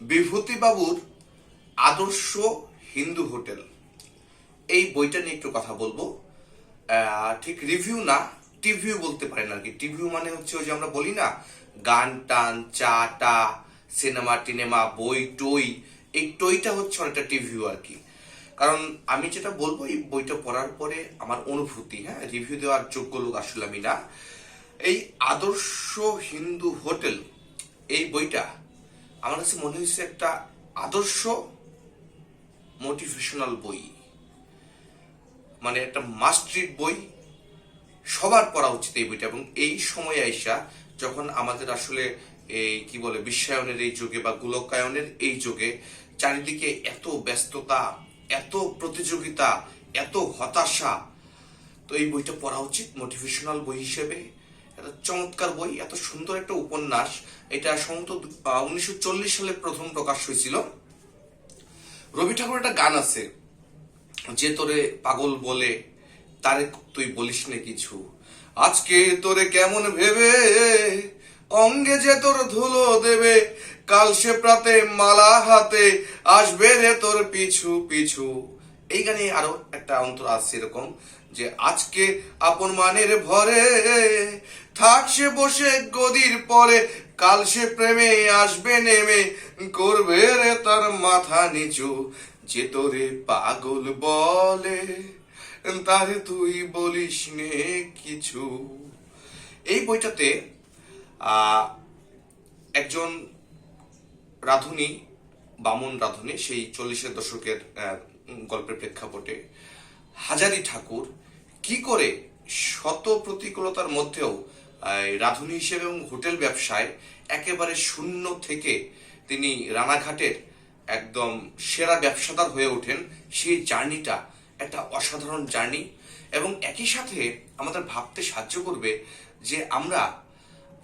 বিভূতিবাবুর আদর্শ হিন্দু হোটেল। এই বইটা নিয়ে একটু কথা বলব। ঠিক রিভিউ না টিভিউ বলতে পারেন আর কি টিভিউ মানে হচ্ছে ওই যে আমরা বলি না, গান টান, চা টা সিনেমা টিনেমা, বই, টই, এই টইটা হচ্ছে অনেকটা টিভিউ আর কি কারণ আমি যেটা বলব, এই বইটা পড়ার পরে আমার অনুভূতি হ্যাঁ রিভিউ দেওয়ার যোগ্য লোক আসলে আমি না। এই আদর্শ হিন্দু হোটেল, এই বইটা আমার কাছে মনে হয়েছে একটা আদর্শ মোটিভেশনাল বই। মানে একটা মাস্ট রিড বই সবার পড়া উচিত এই বইটা। এবং এই সময়ে আইসা যখন আমাদের আসলে এই কি বলে বিশ্বায়নের এই যুগে বা গোলকায়নের এই যুগে চারিদিকে এত ব্যস্ততা, এত প্রতিযোগিতা, এত হতাশা, তো এই বইটা পড়া উচিত মোটিভেশনাল বই হিসেবে। একটা চমৎকার বই, এত সুন্দর একটা উপন্যাস। এটা সম্ভবত উনিশশো সালে প্রথম প্রকাশ হয়েছিল। রবি ঠাকুর একটা গান আছে, যে তোরে পাগল বলে, তারে তুই বলিস না কিছু। আজকে তোরে কেমন ভেবে, অঙ্গে যে তোর ধুলো দেবে, কাল সে প্রাতে মালা হাতে আসবে রে তোর পিছু পিছু। এই গানে আরও একটা অন্তর আছে এরকম। যে আজকে আপন মানের ভরে থাকছে বসে গদির পরে, কাল সে প্রেমে আসবে, নেমে করবে রে তার মাথা নিচু। যে তোরে পাগল বলে, তারে তুই বলিস নে কিছু। এই বইটাতে একজন রাধুনী, বামন রাধুনী, সেই চল্লিশের দশকের গল্পের প্রেক্ষাপটে হাজারি ঠাকুর কি করে শত প্রতিকূলতার মধ্যেও রাঁধুনি হিসেবে এবং হোটেল ব্যবসায় একেবারে শূন্য থেকে তিনি রানাঘাটের একদম সেরা ব্যবসাদার হয়ে ওঠেন, সেই জার্নিটা একটা অসাধারণ জার্নি। এবং একই সাথে আমাদের ভাবতে সাহায্য করবে যে আমরা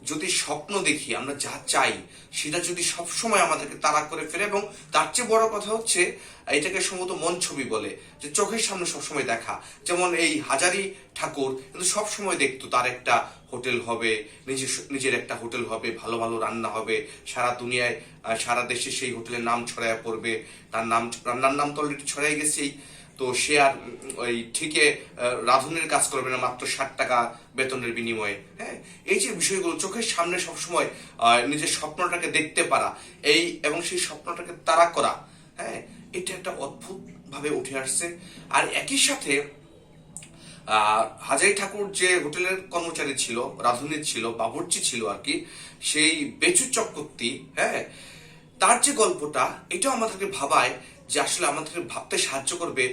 যদি স্বপ্ন দেখি, আমরা যা চাই, সেটা যদি সবসময় আমাদেরকে তাড়া করে ফেলে এবং তার চেয়ে বড় কথা হচ্ছে, এটাকে সম্ভবত মন ছবি বলে, যে চোখের সামনে সবসময় দেখা। যেমন এই হাজারি ঠাকুর কিন্তু সবসময় দেখতো তার একটা হোটেল হবে, নিজের নিজের একটা হোটেল হবে, ভালো ভালো রান্না হবে, সারা দুনিয়ায় সারা দেশে সেই হোটেলের নাম ছড়াইয়া পড়বে, তার নাম, রান্নার নাম তো অলরেডি ছড়াই গেছেই। তো সে আর ওই ঠিকে রাঁধুনের কাজ করবে না, মাত্র ষাট টাকা বেতনের বিনিময়ে হ্যাঁ? এই যে বিষয়গুলো, চোখের সামনে সবসময় নিজের স্বপ্নটাকে দেখতে পারা, এই এবং সেই স্বপ্নটাকে তাড়া করা হ্যাঁ? এটা একটা অদ্ভুত ভাবে উঠে আসছে। আর একই সাথে হাজারি ঠাকুর যে হোটেলের কর্মচারী ছিল রাঁধুনির ছিল, বাবুর্চি ছিল আর কি, সেই বেচু চক্রবর্তী হ্যাঁ? তার যে গল্পটা, এটাও আমাদেরকে ভাবায় যে আসলে আমাদেরকে ভাবতে সাহায্য করবে।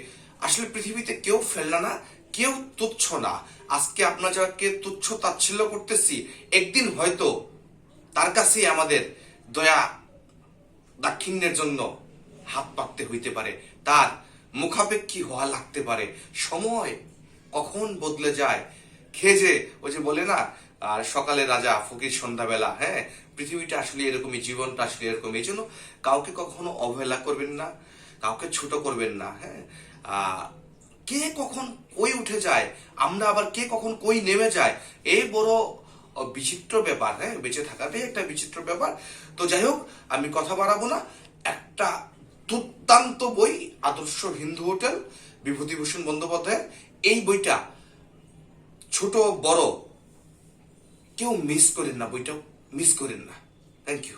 আসলে পৃথিবীতে কেউ ফেলনা না, কেউ তুচ্ছ না। আজকে আপনারা যাকে তুচ্ছ তাচ্ছিল্য করতেছি, একদিন হয়তো তার কাছেই আমাদের দয়া দাক্ষিণ্যের জন্য হাত পাততে হইতে পারে। তার মুখাপেক্ষী হওয়া লাগতে পারে। সময় কখন বদলে যায়? খেজে ওই যে বলে না, আর সকালে রাজা ফকির সন্ধ্যাবেলা হ্যাঁ পৃথিবীটা আসলে এরকমই, জীবনটা আসলে এরকম। এই জন্য কাউকে কখনো অবহেলা করবেন না। কাউকে ছোট করবেন না হ্যাঁ? কে কখন কই উঠে যায়, আমরা আবার কে কখন কই নেমে যায় এই বড় বিচিত্র ব্যাপার হ্যাঁ? বেঁচে থাকাটাই একটা বিচিত্র ব্যাপার। তো যাই হোক, আমি কথা বাড়াবো না। একটা দুর্দান্ত বই, আদর্শ হিন্দু হোটেল, বিভূতিভূষণ বন্দ্যোপাধ্যায় এই বইটা ছোট, বড়, কেউ মিস করেন না বইটা মিস করেন না। Thank you